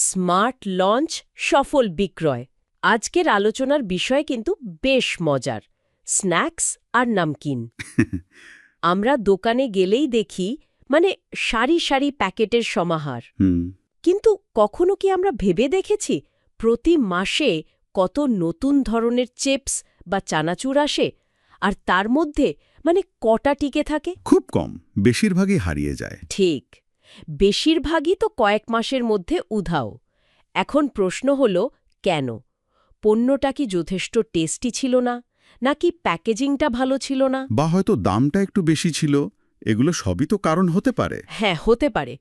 Smart launch সফল বিক্রয়। আজকের আলোচনার বিষয় কিন্তু বেশ মজার স্ন্যাক্স আর নামকিন। আমরা দোকানে গেলেই দেখি মানে সারি সারি প্যাকেটের সমাহার। কিন্তু কখনো কি আমরা ভেবে দেখেছি প্রতি মাসে কত নতুন ধরনের চিপস বা চানাচুর আসে আর তার মধ্যে মানে কটা টিকে থাকে? খুব কম বেশিরভাগই হারিয়ে যায়। ঠিক। বেশিরভাগই তো কয়েক মাসের মধ্যে উধাও। এখন প্রশ্ন হল কেন? পণ্যটা কি যথেষ্ট টেস্টি ছিল না? নাকি প্যাকেজিংটা ভালো ছিল না? বা হয়তো দামটা একটু বেশি ছিল? এগুলো সবই তো কারণ হতে পারে। হ্যাঁ হতে পারে।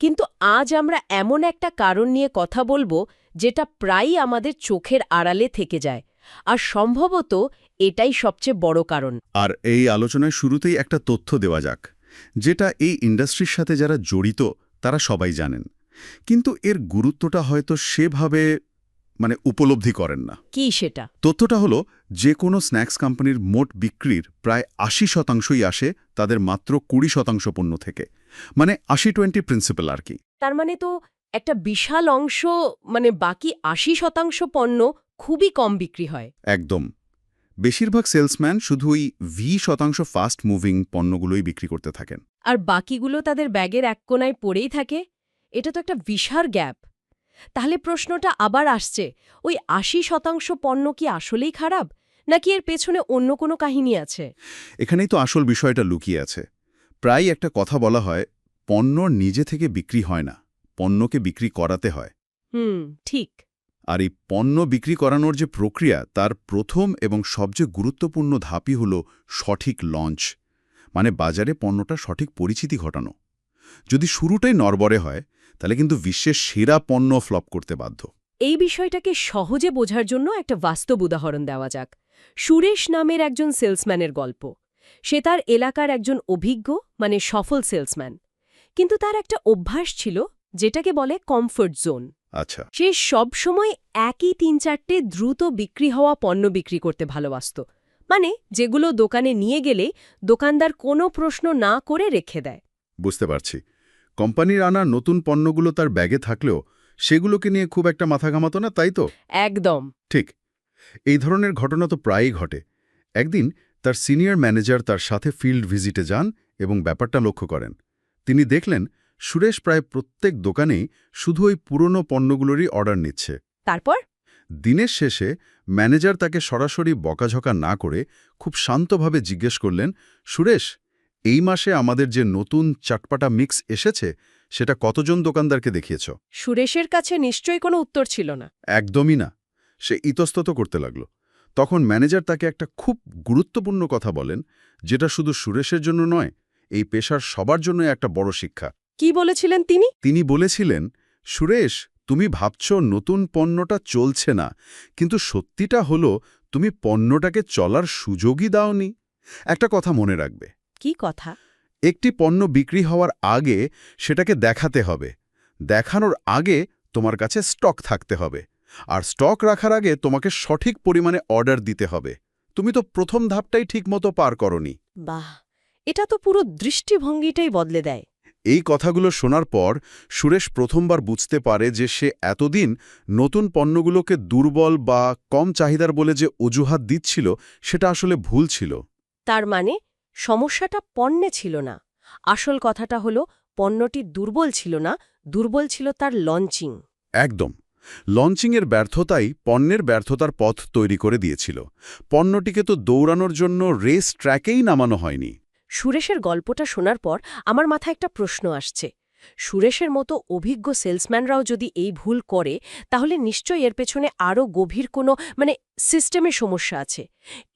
কিন্তু আজ আমরা এমন একটা কারণ নিয়ে কথা বলব যেটা প্রায়ই আমাদের চোখের আড়ালে থেকে যায়। আর সম্ভবত এটাই সবচেয়ে বড় কারণ। আর এই আলোচনায় শুরুতেই একটা তথ্য দেওয়া যাক। যেটা এই ইন্ডাস্ট্রির সাথে যারা জড়িত তারা সবাই জানেন। কিন্তু এর গুরুত্বটা হয়তো সেভাবে মানে উপলব্ধি করেন না। কি সেটা? তথ্যটা হলো যে কোনো স্ন্যাক্স কোম্পানির মোট বিক্রির প্রায় আশি শতাংশই আসে তাদের মাত্র কুড়ি শতাংশ পণ্য থেকে। মানে আশি টোয়েন্টি প্রিন্সিপাল আর কি। তার মানে তো একটা বিশাল অংশ মানে বাকি আশি শতাংশ পণ্য খুবই কম বিক্রি হয়। একদম। বেশিরভাগ সেলসম্যান শুধু ওই ভি শতাংশ ফাস্ট মুভিং পণ্যগুলোই বিক্রি করতে থাকেন। আর বাকিগুলো তাদের ব্যাগের এক কোনায় পড়েই থাকে? এটা তো একটা বিশাল গ্যাপ। তাহলে প্রশ্নটা আবার আসছে ওই আশি শতাংশ পণ্য কি আসলেই খারাপ নাকি এর পেছনে অন্য কোনো কাহিনী আছে? এখানেই তো আসল বিষয়টা লুকিয়ে আছে। প্রায় একটা কথা বলা হয় পণ্য নিজে থেকে বিক্রি হয় না পণ্যকে বিক্রি করাতে হয়। হুম ঠিক। আর এই পণ্য বিক্রি করানোর যে প্রক্রিয়া, তার প্রথম এবং সবচেয়ে গুরুত্বপূর্ণ ধাপই হল সঠিক লঞ্চ মানে বাজারে পণ্যটা সঠিক পরিচিতি ঘটানো। যদি শুরুটাই নরবরে হয়, তাহলে কিন্তু বিশ্বের সেরা পণ্য ফ্লপ করতে বাধ্য। এই বিষয়টাকে সহজে বোঝার জন্য একটা বাস্তব উদাহরণ দেওয়া যাক। সুরেশ নামের একজন সেলসম্যানের গল্প। সে তার এলাকার একজন অভিজ্ঞ মানে সফল সেলসম্যান। কিন্তু তার একটা অভ্যাস ছিল, যেটাকে বলে কমফোর্ট জোন আচ্ছা। সে সবসময় একই তিন চারটে দ্রুত বিক্রি হওয়া পণ্য বিক্রি করতে ভালোবাসত। মানে যেগুলো দোকানে নিয়ে গেলে দোকানদার কোনো প্রশ্ন না করে রেখে দেয়। বুঝতে পারছি। কোম্পানির আনা নতুন পণ্যগুলো তার ব্যাগে থাকলেও সেগুলোকে নিয়ে খুব একটা মাথা ঘামাতো না তাই তো? একদম। ঠিক। এই ধরনের ঘটনা তো প্রায়ই ঘটে। একদিন তার সিনিয়র ম্যানেজার তার সাথে ফিল্ড ভিজিটে যান এবং ব্যাপারটা লক্ষ্য করেন। তিনি দেখলেন সুরেশ প্রায় প্রত্যেক দোকানেই শুধু ওই পুরনো পণ্যগুলোরই অর্ডার নিচ্ছে। তারপর? দিনের শেষে ম্যানেজার তাকে সরাসরি বকাঝকা না করে খুব শান্তভাবে জিজ্ঞেস করলেন সুরেশ এই মাসে আমাদের যে নতুন চাটপাটা মিক্স এসেছে সেটা কতজন দোকানদারকে দেখিয়েছ? সুরেশের কাছে নিশ্চয়ই কোনো উত্তর ছিল না। একদমই না। সে ইতস্তত করতে লাগল। তখন ম্যানেজার তাকে একটা খুব গুরুত্বপূর্ণ কথা বলেন যেটা শুধু সুরেশের জন্য নয় এই পেশার সবার জন্য একটা বড় শিক্ষা। কি বলেছিলেন তিনি? তিনি বলেছিলেন সুরেশ তুমি ভাবছ নতুন পণ্যটা চলছে না কিন্তু সত্যিটা হলো তুমি পণ্যটাকে চলার সুযোগই দাওনি। একটা কথা মনে রাখবে। কি কথা? একটি পণ্য বিক্রি হওয়ার আগে সেটাকে দেখাতে হবে। দেখানোর আগে তোমার কাছে স্টক থাকতে হবে। আর স্টক রাখার আগে তোমাকে সঠিক পরিমাণে অর্ডার দিতে হবে। তুমি তো প্রথম ধাপটাই ঠিকমতো পার করনি। বাহ! এটা তো পুরো দৃষ্টিভঙ্গিটাই বদলে দেয়। এই কথাগুলো শোনার পর সুরেশ প্রথমবার বুঝতে পারে যে সে এতদিন নতুন পণ্যগুলোকে দুর্বল বা কম চাহিদার বলে যে অজুহাত দিচ্ছিল সেটা আসলে ভুল ছিল। তার মানে সমস্যাটা পণ্যে ছিল না। আসল কথাটা হলো পণ্যটি দুর্বল ছিল না দুর্বল ছিল তার লঞ্চিং। একদম। লঞ্চিংয়ের ব্যর্থতাই পণ্যের ব্যর্থতার পথ তৈরি করে দিয়েছিল। পণ্যটিকে তো দৌড়ানোর জন্য রেস ট্র্যাকেই নামানো হয়নি। সুরেশের গল্পটা শোনার পর আমার মাথায় একটা প্রশ্ন আসছে। সুরেশের মতো অভিজ্ঞ সেলসম্যানরাও যদি এই ভুল করে তাহলে নিশ্চয়ই এর পেছনে আরও গভীর কোনো মানে সিস্টেমের সমস্যা আছে।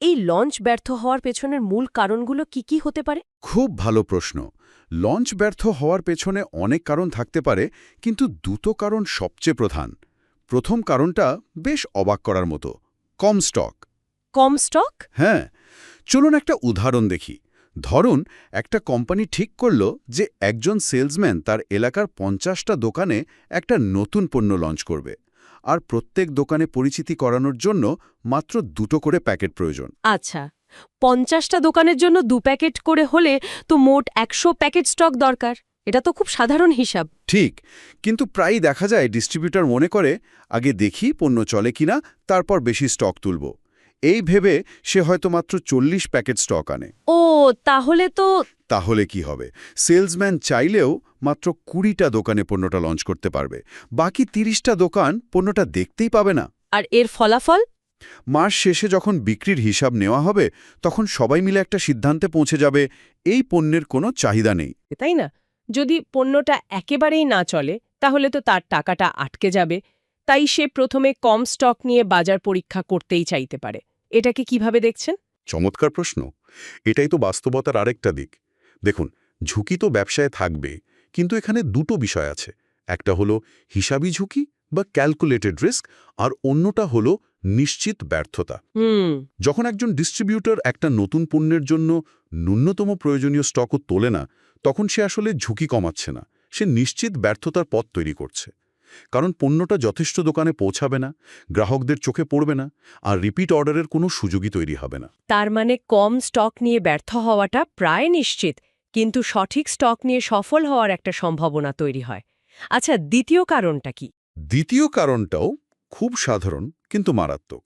এই লঞ্চ ব্যর্থ হওয়ার পেছনের মূল কারণগুলো কি কি হতে পারে? খুব ভালো প্রশ্ন। লঞ্চ ব্যর্থ হওয়ার পেছনে অনেক কারণ থাকতে পারে কিন্তু দুটো কারণ সবচেয়ে প্রধান। প্রথম কারণটা বেশ অবাক করার মতো কম স্টক। কম স্টক? হ্যাঁ চলুন একটা উদাহরণ দেখি। ধরুন একটা কোম্পানি ঠিক করল যে একজন সেলসম্যান তার এলাকার পঞ্চাশটা দোকানে একটা নতুন পণ্য লঞ্চ করবে। আর প্রত্যেক দোকানে পরিচিতি করানোর জন্য মাত্র দুটো করে প্যাকেট প্রয়োজন। আচ্ছা পঞ্চাশটা দোকানের জন্য দু প্যাকেট করে হলে তো মোট একশো প্যাকেট স্টক দরকার। এটা তো খুব সাধারণ হিসাব। ঠিক কিন্তু প্রায়ই দেখা যায় ডিস্ট্রিবিউটর মনে করে আগে দেখি পণ্য চলে কিনা তারপর বেশি স্টক তুলব। এই ভেবে সে হয়তো মাত্র চল্লিশ প্যাকেট স্টক আনে। ও তাহলে তো তাহলে কি হবে? সেলসম্যান চাইলেও মাত্র কুড়িটা দোকানে পণ্যটা লঞ্চ করতে পারবে। বাকি তিরিশটা দোকান পণ্যটা দেখতেই পাবে না। আর এর ফলাফল? মাস শেষে যখন বিক্রির হিসাব নেওয়া হবে তখন সবাই মিলে একটা সিদ্ধান্তে পৌঁছে যাবে এই পণ্যের কোনো চাহিদা নেই। তাই না? যদি পণ্যটা একেবারেই না চলে তাহলে তো তার টাকাটা আটকে যাবে। তাই সে প্রথমে কম স্টক নিয়ে বাজার পরীক্ষা করতেই চাইতে পারে। এটাকে কীভাবে দেখছেন? চমৎকার প্রশ্ন। এটাই তো বাস্তবতার আরেকটা দিক। দেখুন ঝুঁকি তো ব্যবসায় থাকবে কিন্তু এখানে দুটো বিষয় আছে। একটা হলো হিসাবি ঝুঁকি বা ক্যালকুলেটেড রিস্ক আর অন্যটা হলো নিশ্চিত ব্যর্থতা। যখন একজন ডিস্ট্রিবিউটর একটা নতুন পণ্যের জন্য ন্যূনতম প্রয়োজনীয় স্টকও তোলে না তখন সে আসলে ঝুঁকি কমাচ্ছে না। সে নিশ্চিত ব্যর্থতার পথ তৈরি করছে। কারণ পণ্যটা যথেষ্ট দোকানে পৌঁছাবে না গ্রাহকদের চোখে পড়বে না আর রিপিট অর্ডারের কোনো সুযোগই তৈরি হবে না। তার মানে কম স্টক নিয়ে ব্যর্থ হওয়াটা প্রায় নিশ্চিত কিন্তু সঠিক স্টক নিয়ে সফল হওয়ার একটা সম্ভাবনা তৈরি হয়। আচ্ছা দ্বিতীয় কারণটা কি? দ্বিতীয় কারণটাও খুব সাধারণ কিন্তু মারাত্মক।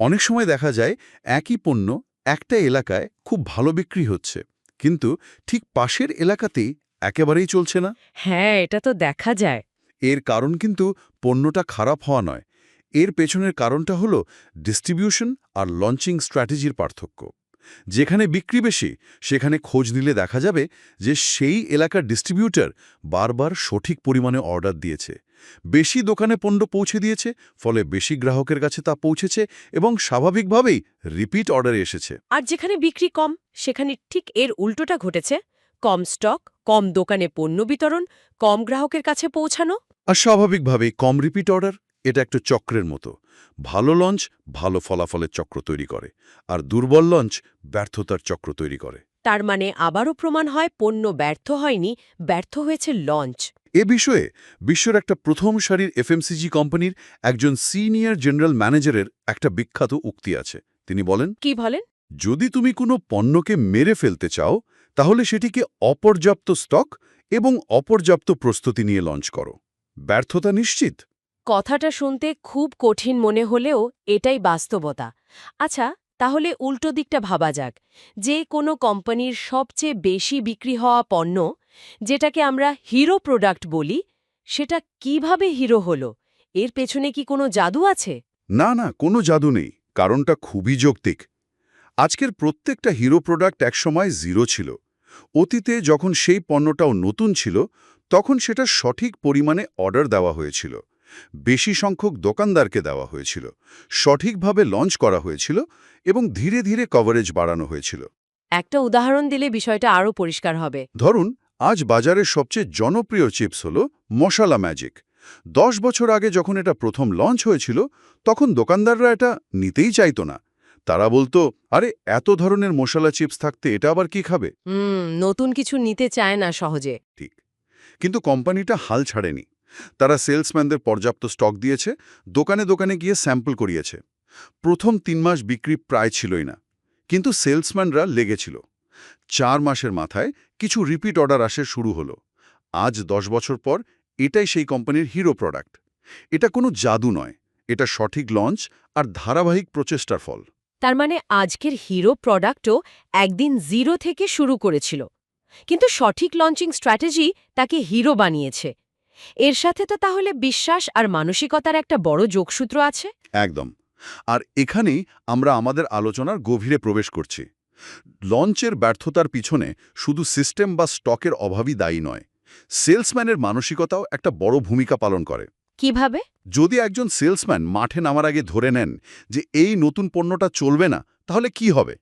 অনেক সময় দেখা যায় একই পণ্য একটা এলাকায় খুব ভালো বিক্রি হচ্ছে কিন্তু ঠিক পাশের এলাকাতেই একেবারেই চলছে না। হ্যাঁ এটা তো দেখা যায়। এর কারণ কিন্তু পণ্যটা খারাপ হওয়া নয়। এর পেছনের কারণটা হলো ডিস্ট্রিবিউশন আর লঞ্চিং স্ট্র্যাটেজির পার্থক্য। যেখানে বিক্রি বেশি, সেখানে খোঁজ নিলে দেখা যাবে যে সেই এলাকার ডিস্ট্রিবিউটর বারবার সঠিক পরিমাণে অর্ডার দিয়েছে। বেশি দোকানে পণ্য পৌঁছে দিয়েছে, ফলে বেশি গ্রাহকের কাছে তা পৌঁছেছে এবং স্বাভাবিকভাবেই রিপিট অর্ডারে এসেছে। আর যেখানে বিক্রি কম, সেখানে ঠিক এর উল্টোটা ঘটেছে। কম স্টক কম দোকানে পণ্য বিতরণ, কম গ্রাহকের কাছে পৌঁছানো। আর স্বাভাবিকভাবেই কম রিপিট অর্ডার এটা একটা চক্রের মতো। ভালো লঞ্চ ভালো ফলাফলের চক্র তৈরি করে আর দুর্বল লঞ্চ ব্যর্থতার চক্র তৈরি করে। তার মানে আবারও প্রমাণ হয় পণ্য ব্যর্থ হয়নি ব্যর্থ হয়েছে লঞ্চ এ বিষয়ে বিশ্বের একটা প্রথম সারির এফএমসিজি কোম্পানির একজন সিনিয়র জেনারেল ম্যানেজারের একটা বিখ্যাত উক্তি আছে। তিনি বলেন কি বলেন? যদি তুমি কোনো পণ্যকে মেরে ফেলতে চাও তাহলে সেটিকে অপর্যাপ্ত স্টক এবং অপর্যাপ্ত প্রস্তুতি নিয়ে লঞ্চ করো। ব্যর্থতা নিশ্চিত? কথাটা শুনতে খুব কঠিন মনে হলেও এটাই বাস্তবতা। আচ্ছা তাহলে উল্টো দিকটা ভাবা যাক। যে কোনো কোম্পানির সবচেয়ে বেশি বিক্রি হওয়া পণ্য যেটাকে আমরা হিরো প্রোডাক্ট বলি সেটা কীভাবে হিরো হলো? এর পেছনে কি কোনো জাদু আছে? না না কোনো জাদু নেই। কারণটা খুবই যৌক্তিক। আজকের প্রত্যেকটা হিরো প্রোডাক্ট একসময় জিরো ছিল। অতীতে যখন সেই পণ্যটাও নতুন ছিল তখন সেটা সঠিক পরিমাণে অর্ডার দেওয়া হয়েছিল। বেশি সংখ্যক দোকানদারকে দেওয়া হয়েছিল। সঠিকভাবে লঞ্চ করা হয়েছিল এবং ধীরে ধীরে কভারেজ বাড়ানো হয়েছিল। একটা উদাহরণ দিলে বিষয়টা আরও পরিষ্কার হবে। ধরুন আজ বাজারের সবচেয়ে জনপ্রিয় চিপস হল মশালা ম্যাজিক। দশ বছর আগে যখন এটা প্রথম লঞ্চ হয়েছিল তখন দোকানদাররা এটা নিতেই চাইতো না। তারা বলতো আরে এত ধরনের মশলা চিপস থাকতে এটা আবার কি খাবে? নতুন কিছু নিতে চায় না সহজে। ঠিক। কিন্তু কোম্পানিটা হাল ছাড়েনি। তারা সেলসম্যানদের পর্যাপ্ত স্টক দিয়েছে, দোকানে দোকানে গিয়ে স্যাম্পল করিয়েছে। প্রথম তিন মাস বিক্রি প্রায় ছিলই না, কিন্তু সেলসম্যানরা লেগেছিল। চার মাসের মাথায় কিছু রিপিট অর্ডার আসে শুরু হলো। আজ দশ বছর পর এটাই সেই কোম্পানির হিরো প্রোডাক্ট। এটা কোনো জাদু নয়, এটা সঠিক লঞ্চ আর ধারাবাহিক প্রচেষ্টার ফল। তার মানে আজকের হিরো প্রোডাক্টও একদিন জিরো থেকে শুরু করেছিল। কিন্তু সঠিক লঞ্চিং স্ট্র্যাটেজি তাকে হিরো বানিয়েছে। এর সাথে তো তাহলে বিশ্বাস আর মানসিকতার একটা বড় যোগসূত্র আছে? একদম। আর এখানেই আমরা আমাদের আলোচনার গভীরে প্রবেশ করছি। লঞ্চের ব্যর্থতার পিছনে শুধু সিস্টেম বা স্টকের অভাবই দায়ী নয় সেলসম্যানের মানসিকতাও একটা বড় ভূমিকা পালন করে। কীভাবে? যদি একজন সেলসম্যান মাঠে নামার আগে ধরে নেন যে এই নতুন পণ্যটা চলবে না তাহলে কি হবে?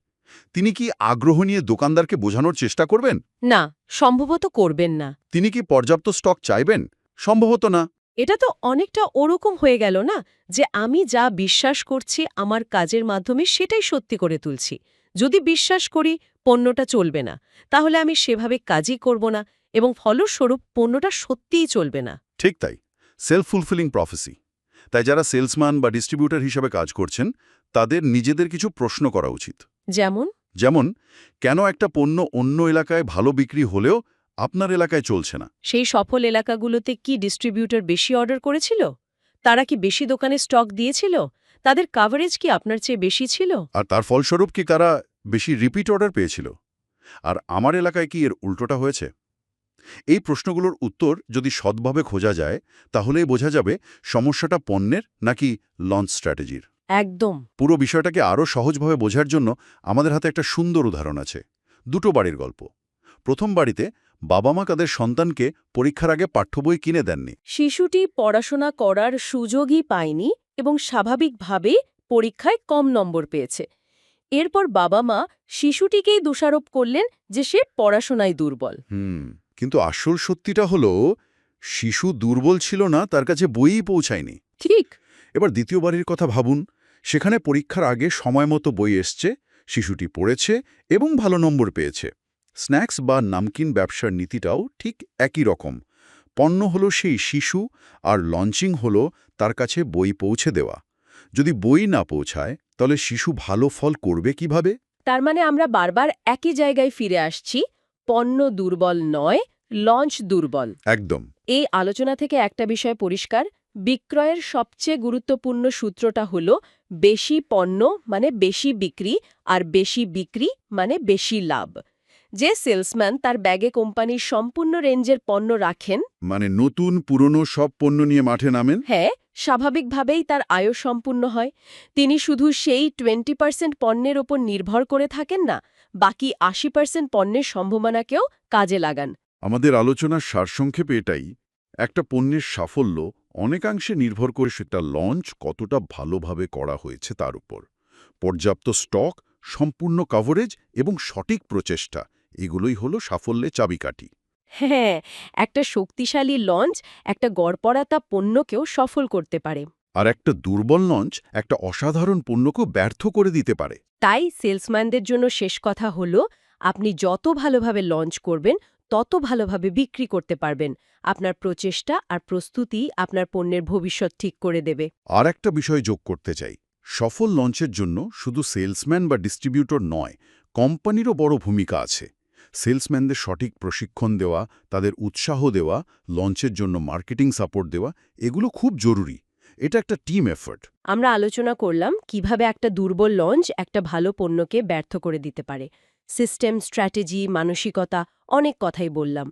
তিনি কি আগ্রহ নিয়ে দোকানদারকে বোঝানোর চেষ্টা করবেন? না সম্ভবত করবেন না। তিনি কি পর্যাপ্ত স্টক চাইবেন? সম্ভবত না। এটা তো অনেকটা ওরকম হয়ে গেল না যে আমি যা বিশ্বাস করছি আমার কাজের মাধ্যমে সেটাই সত্যি করে তুলছি। যদি বিশ্বাস করি পণ্যটা চলবে না তাহলে আমি সেভাবে কাজই করব না এবং ফলস্বরূপ পণ্যটা সত্যিই চলবে না। ঠিক তাই সেলফ ফুলফিলিং প্রফেসি তাই যারা সেলসম্যান বা ডিস্ট্রিবিউটর হিসাবে কাজ করছেন তাদের নিজেদের কিছু প্রশ্ন করা উচিত। যেমন? যেমন কেন একটা পণ্য অন্য এলাকায় ভালো বিক্রি হলেও আপনার এলাকায় চলছে না? সেই সফল এলাকাগুলোতে কি ডিস্ট্রিবিউটর বেশি অর্ডার করেছিল? তারা কি বেশি দোকানে স্টক দিয়েছিল? তাদের কাভারেজ কি আপনার চেয়ে বেশি ছিল? আর তার ফলস্বরূপ কি তারা বেশি রিপিট অর্ডার পেয়েছিল? আর আমার এলাকায় কি এর উল্টোটা হয়েছে? এই প্রশ্নগুলোর উত্তর যদি সদ্ভাবে খোঁজা যায় তাহলেই বোঝা যাবে সমস্যাটা পণ্যের নাকি লঞ্চ স্ট্র্যাটেজির একদম। পুরো বিষয়টাকে আরও সহজভাবে বোঝার জন্য আমাদের হাতে একটা সুন্দর উদাহরণ আছে। দুটো বাড়ির গল্প। প্রথম বাড়িতে বাবা মা তাদের সন্তানকে পরীক্ষার আগে পাঠ্যবই কিনে দেননি। শিশুটি পড়াশোনা করার সুযোগই পায়নি এবং স্বাভাবিকভাবে পরীক্ষায় কম নম্বর পেয়েছে। এরপর বাবা মা শিশুটিকেই দোষারোপ করলেন যে সে পড়াশোনায় দুর্বল। হুম কিন্তু আসল সত্যিটা হলো শিশু দুর্বল ছিল না তার কাছে বইই পৌঁছায়নি। ঠিক। এবার দ্বিতীয় বাড়ির কথা ভাবুন। সেখানে পরীক্ষার আগে সময় মতো বই এসছে শিশুটি পড়েছে এবং ভালো নম্বর পেয়েছে। স্ন্যাক্স বা নামকিন ব্যবসার নীতিটাও ঠিক একই রকম। পণ্য হলো সেই শিশু আর লঞ্চিং হলো তার কাছে বই পৌঁছে দেওয়া। যদি বই না পৌঁছায় তাহলে শিশু ভালো ফল করবে কীভাবে? তার মানে আমরা বারবার একই জায়গায় ফিরে আসছি পণ্য দুর্বল নয় লঞ্চ দুর্বল। একদম। এই আলোচনা থেকে একটা বিষয় পরিষ্কার বিক্রয়ের সবচেয়ে গুরুত্বপূর্ণ সূত্রটা হল বেশি পণ্য মানে বেশি বিক্রি আর বেশি বিক্রি মানে বেশি লাভ। যে সেলসম্যান তার ব্যাগে কোম্পানির সম্পূর্ণ রেঞ্জের পণ্য রাখেন মানে নতুন পুরনো সব পণ্য নিয়ে মাঠে নামেন? হ্যাঁ স্বাভাবিকভাবেই তার আয় সম্পূর্ণ হয়। তিনি শুধু সেই টোয়েন্টি পার্সেন্ট পণ্যের ওপর নির্ভর করে থাকেন না বাকি আশি পার্সেন্ট পণ্যের সম্ভাবনাকেও কাজে লাগান। আমাদের আলোচনার সারসংক্ষেপে এটাই একটা পণ্যের সাফল্য অনেকাংশে নির্ভর করে সেটা লঞ্চ কতটা ভালোভাবে করা হয়েছে তার উপর। পর্যাপ্ত স্টক সম্পূর্ণ কভারেজ এবং সঠিক প্রচেষ্টা এগুলোই হলো সাফল্যে চাবিকাঠি। হ্যাঁ একটা শক্তিশালী লঞ্চ একটা গড়পড়াতা পণ্যকেও সফল করতে পারে। আর একটা দুর্বল লঞ্চ একটা অসাধারণ পণ্যকেও ব্যর্থ করে দিতে পারে। তাই সেলসম্যানদের জন্য শেষ কথা হলো আপনি যত ভালোভাবে লঞ্চ করবেন তত ভালোভাবে বিক্রি করতে পারবেন। আপনার প্রচেষ্টা আর প্রস্তুতি আপনার পণ্যের ভবিষ্যৎ ঠিক করে দেবে। আর একটা বিষয় যোগ করতে চাই। সফল লঞ্চের জন্য শুধু সেলসম্যান বা ডিস্ট্রিবিউটর নয় কোম্পানিরও বড় ভূমিকা আছে। সেলসম্যানদের সঠিক প্রশিক্ষণ দেওয়া তাদের উৎসাহ দেওয়া লঞ্চের জন্য মার্কেটিং সাপোর্ট দেওয়া এগুলো খুব জরুরি। এটা একটা টিম এফর্ট। আমরা আলোচনা করলাম কীভাবে একটা দুর্বল লঞ্চ একটা ভালো পণ্যকে ব্যর্থ করে দিতে পারে। সিস্টেম স্ট্র্যাটেজি মানসিকতা অনেক কথাই বললাম।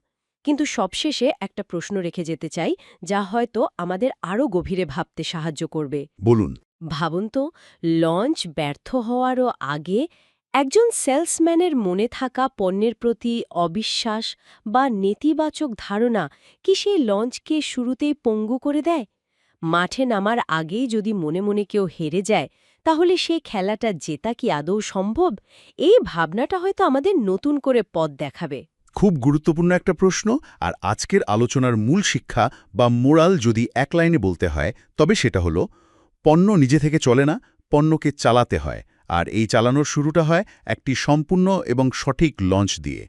কিন্তু সবশেষে একটা প্রশ্ন রেখে যেতে চাই যা হয়তো আমাদের আরও গভীরে ভাবতে সাহায্য করবে। বলুন। ভাবুন তো লঞ্চ ব্যর্থ হওয়ারও আগে একজন সেলসম্যানের মনে থাকা পণ্যের প্রতি অবিশ্বাস বা নেতিবাচক ধারণা কি সেই লঞ্চকে শুরুতেই পঙ্গু করে দেয়? মাঠে নামার আগেই যদি মনে মনে কেউ হেরে যায় তাহলে সেই খেলাটা জেতা কি আদৌ সম্ভব? এই ভাবনাটা হয়তো আমাদের নতুন করে পথ দেখাবে। খুব গুরুত্বপূর্ণ একটা প্রশ্ন, আর আজকের আলোচনার মূল শিক্ষা বা মোরাল যদি এক লাইনে বলতে হয়, তবে সেটা হলো, পণ্য নিজে থেকে চলে না, পণ্যকে চালাতে হয়, আর এই চালানোর শুরুটা হয় একটি সম্পূর্ণ এবং সঠিক লঞ্চ দিয়ে।